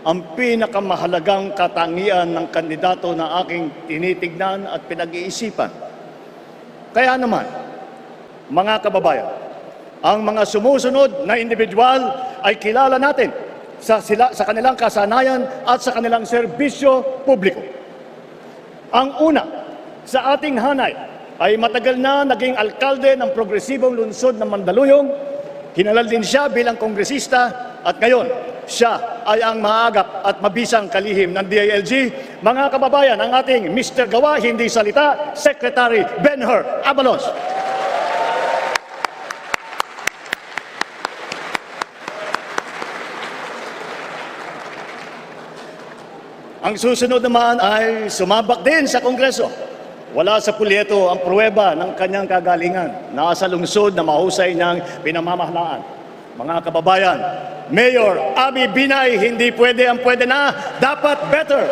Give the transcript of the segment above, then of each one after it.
ang pinakamahalagang katangian ng kandidato na aking tinitignan at pinag-iisipan. Kaya naman, mga kababayan, ang mga sumusunod na individual ay kilala natin sa, sila, sa kanilang kasanayan at sa kanilang serbisyo publiko. Ang una, sa ating hanay, ay matagal na naging alkalde ng progresibong lungsod ng Mandaluyong. Hinalal din siya bilang kongresista at ngayon, siya ay ang maagap at mabisang kalihim ng DILG. Mga kababayan, ang ating Mr. Gawa, hindi salita, Secretary Benher Abalos. Ang susunod naman ay sumabak din sa Kongreso. Wala sa pulyeto ang pruweba ng kanyang kagalingan. Nasa lungsod na mahusay niyang pinamamahalaan. Mga kababayan, Mayor Abi Binay, hindi pwede ang pwede na, dapat better.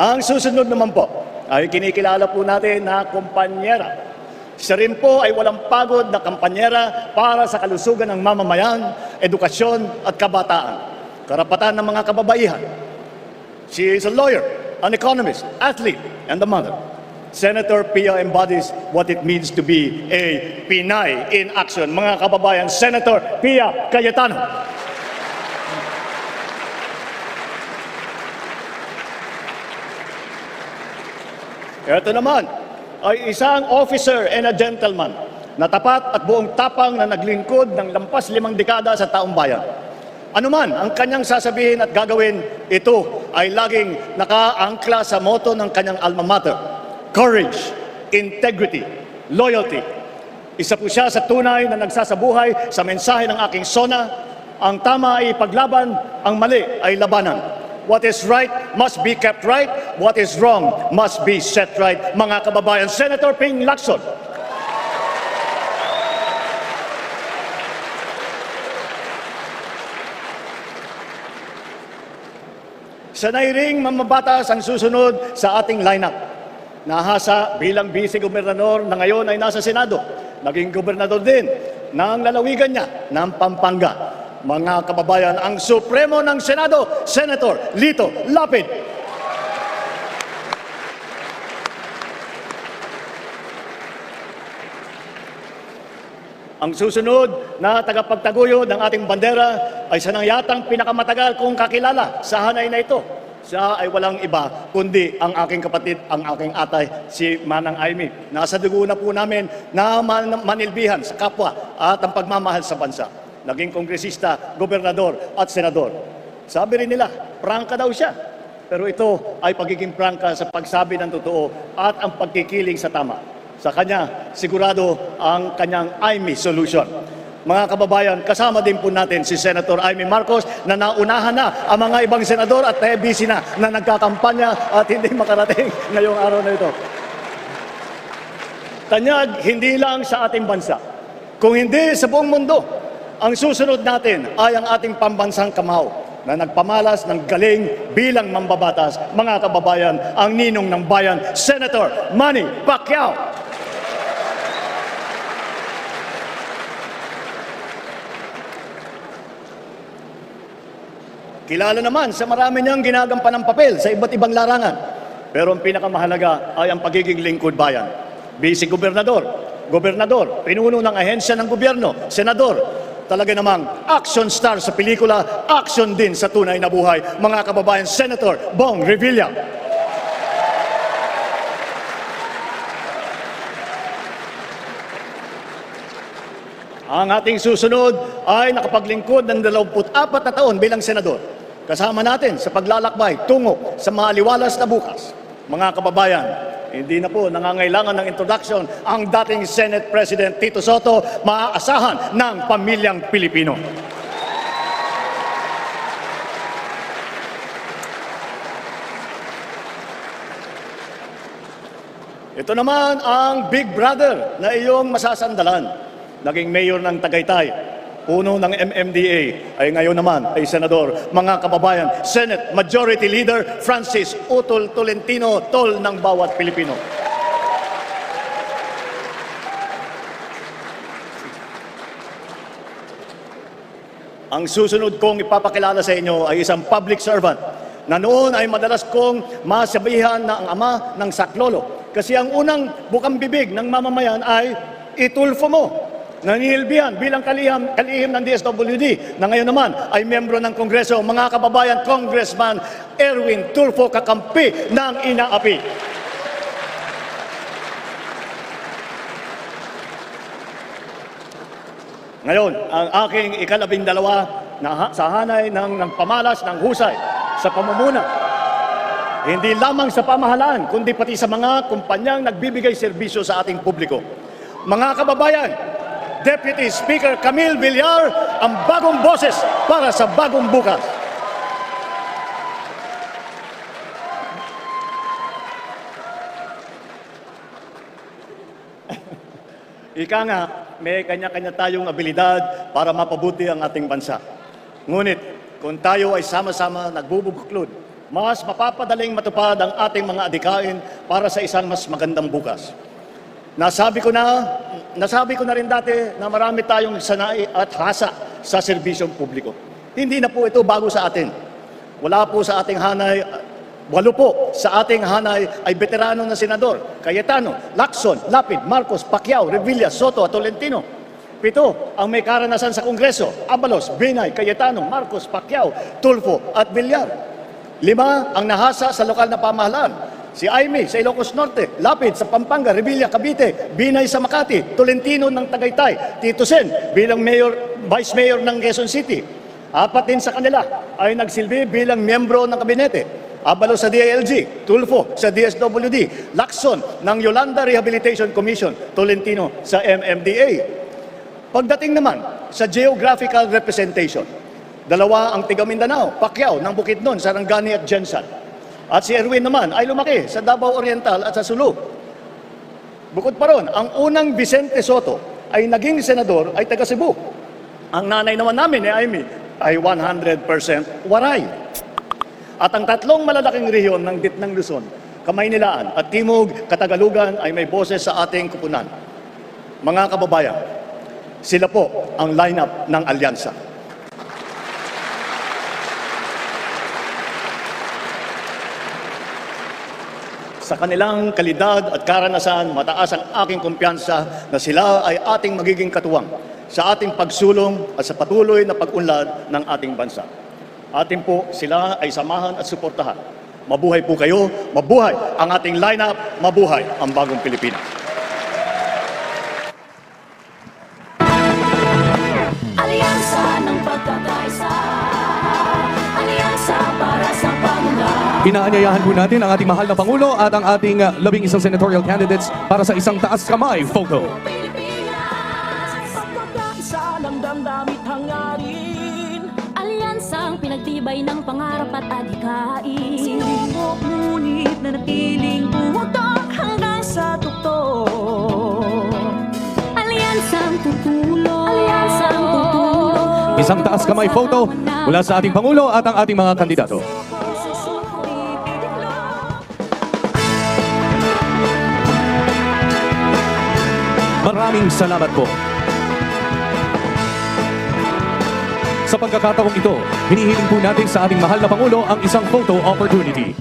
Ang susunod naman po ay kinikilala po natin na kumpanyera. Siya rin po ay walang pagod na kampanyera para sa kalusugan ng mamamayan, edukasyon at kabataan. Karapatan ng mga kababaihan. She is a lawyer, an economist, athlete, and a mother. Senator Pia embodies what it means to be a Pinay in action. Mga kababayan, Senator Pia Cayetano. Ito naman ay isang officer and a gentleman na tapat at buong tapang na naglingkod ng lampas limang dekada sa taong bayan. Ano man ang kanyang sasabihin at gagawin, ito ay laging nakaangkla sa moto ng kanyang alma mater. Courage, integrity, loyalty. Isa po siya sa tunay na nagsasabuhay sa mensahe ng aking sona. Ang tama ay paglaban, ang mali ay labanan. What is right must be kept right. What is wrong must be set right. Mga kababayan, Senator Ping Lacson. Sanay ring mamabatas ang susunod sa ating lineup. Nahasa bilang vice-gobernador na ngayon ay nasa Senado. Naging gobernador din ng lalawigan niya ng Pampanga. Mga kababayan, ang Supremo ng Senado, Senator Lito Lapid. Ang susunod na tagapagtaguyod ng ating bandera ay sanang yatang pinakamatagal kong kakilala sa hanay na ito. Siya ay walang iba kundi ang aking kapatid, ang aking atay, si Manang Aimee. Nasa dugo na po namin na man- manilbihan sa kapwa at ang pagmamahal sa bansa. Naging kongresista, gobernador at senador. Sabi rin nila, prangka daw siya. Pero ito ay pagiging prangka sa pagsabi ng totoo at ang pagkikiling sa tama. Sa kanya, sigurado ang kanyang IME solution. Mga kababayan, kasama din po natin si Senator Amy Marcos na naunahan na ang mga ibang senador at eh, busy na na nagkakampanya at hindi makarating ngayong araw na ito. Tanyag, hindi lang sa ating bansa, kung hindi sa buong mundo, ang susunod natin ay ang ating pambansang kamaw na nagpamalas ng galing bilang mambabatas, mga kababayan, ang ninong ng bayan, Senator Manny Pacquiao. Kilala naman sa marami niyang ginagampan ng papel sa iba't ibang larangan. Pero ang pinakamahalaga ay ang pagiging lingkod bayan. Vice Gobernador, Gobernador, pinuno ng ahensya ng gobyerno, Senador, talaga namang action star sa pelikula, action din sa tunay na buhay. Mga kababayan, Senator Bong Revilla. Ang ating susunod ay nakapaglingkod ng 24 na taon bilang senador. Kasama natin sa paglalakbay tungo sa maaliwalas na bukas. Mga kababayan, hindi na po nangangailangan ng introduction ang dating Senate President Tito Soto, maaasahan ng pamilyang Pilipino. Ito naman ang Big Brother na iyong masasandalan. Naging mayor ng Tagaytay, puno ng MMDA, ay ngayon naman ay senador. Mga kababayan, Senate Majority Leader Francis Utol Tolentino, tol ng bawat Pilipino. ang susunod kong ipapakilala sa inyo ay isang public servant na noon ay madalas kong masabihan na ang ama ng saklolo. Kasi ang unang bukang bibig ng mamamayan ay itulfo mo. Nanihilbihan bilang kalihim, kalihim ng DSWD na ngayon naman ay membro ng Kongreso, mga kababayan, Congressman Erwin Tulfo kakampi ng inaapi. Ngayon, ang aking ikalabing dalawa na sa hanay ng, ng pamalas ng husay sa pamumuna. Hindi lamang sa pamahalaan, kundi pati sa mga kumpanyang nagbibigay serbisyo sa ating publiko. Mga kababayan, Deputy Speaker Camille Villar, ang bagong boses para sa bagong bukas. Ika nga, may kanya-kanya tayong abilidad para mapabuti ang ating bansa. Ngunit, kung tayo ay sama-sama nagbubuklod, mas mapapadaling matupad ang ating mga adikain para sa isang mas magandang bukas. Nasabi ko na, nasabi ko na rin dati na marami tayong sanay at hasa sa serbisyong publiko. Hindi na po ito bago sa atin. Wala po sa ating hanay, walo po sa ating hanay ay veterano na senador, Cayetano, Lacson, Lapid, Marcos, Pacquiao, Revilla, Soto at Tolentino. Pito, ang may karanasan sa Kongreso, Abalos, Binay, Cayetano, Marcos, Pacquiao, Tulfo at Villar. Lima, ang nahasa sa lokal na pamahalaan. Si Aimee sa Ilocos Norte, Lapid sa Pampanga, Revilla, Cavite, Binay sa Makati, Tolentino ng Tagaytay, Tito Sen bilang mayor, vice mayor ng Quezon City. Apat din sa kanila ay nagsilbi bilang miyembro ng kabinete. Abalo sa DILG, Tulfo sa DSWD, Lacson ng Yolanda Rehabilitation Commission, Tolentino sa MMDA. Pagdating naman sa geographical representation, dalawa ang tiga Mindanao, Pacquiao ng Bukidnon, Sarangani at Jensan. At si Erwin naman ay lumaki sa Davao Oriental at sa Sulu. Bukod pa ron, ang unang Vicente Soto ay naging senador ay taga Cebu. Ang nanay naman namin ni Amy ay 100% waray. At ang tatlong malalaking rehiyon ng Ditnang Luzon, Kamaynilaan at Timog Katagalugan ay may boses sa ating kupunan. Mga kababayan, sila po ang lineup ng alyansa. Sa kanilang kalidad at karanasan, mataas ang aking kumpiyansa na sila ay ating magiging katuwang sa ating pagsulong at sa patuloy na pag-unlad ng ating bansa. Atin po sila ay samahan at suportahan. Mabuhay po kayo, mabuhay ang ating lineup, mabuhay ang bagong Pilipinas. Inaanyayahan po natin ang ating mahal na Pangulo at ang ating uh, labing isang senatorial candidates para sa isang taas kamay. Photo. Alyansang pinagtibay ng pangarap at adhikain. Sinubok ngunit na natiling buwagdak hanggang sa tukto. Alyansang tutulong. Alyansang tutulong. Isang taas kamay photo mula sa ating Pangulo at ang ating mga kandidato. Maraming salamat po. Sa pagkakataong ito, hinihiling po natin sa ating mahal na Pangulo ang isang photo opportunity.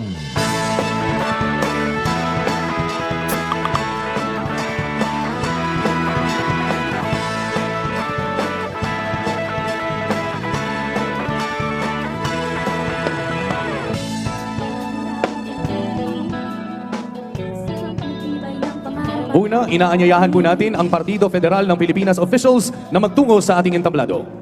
Una, inaanyayahan po natin ang Partido Federal ng Pilipinas officials na magtungo sa ating entablado.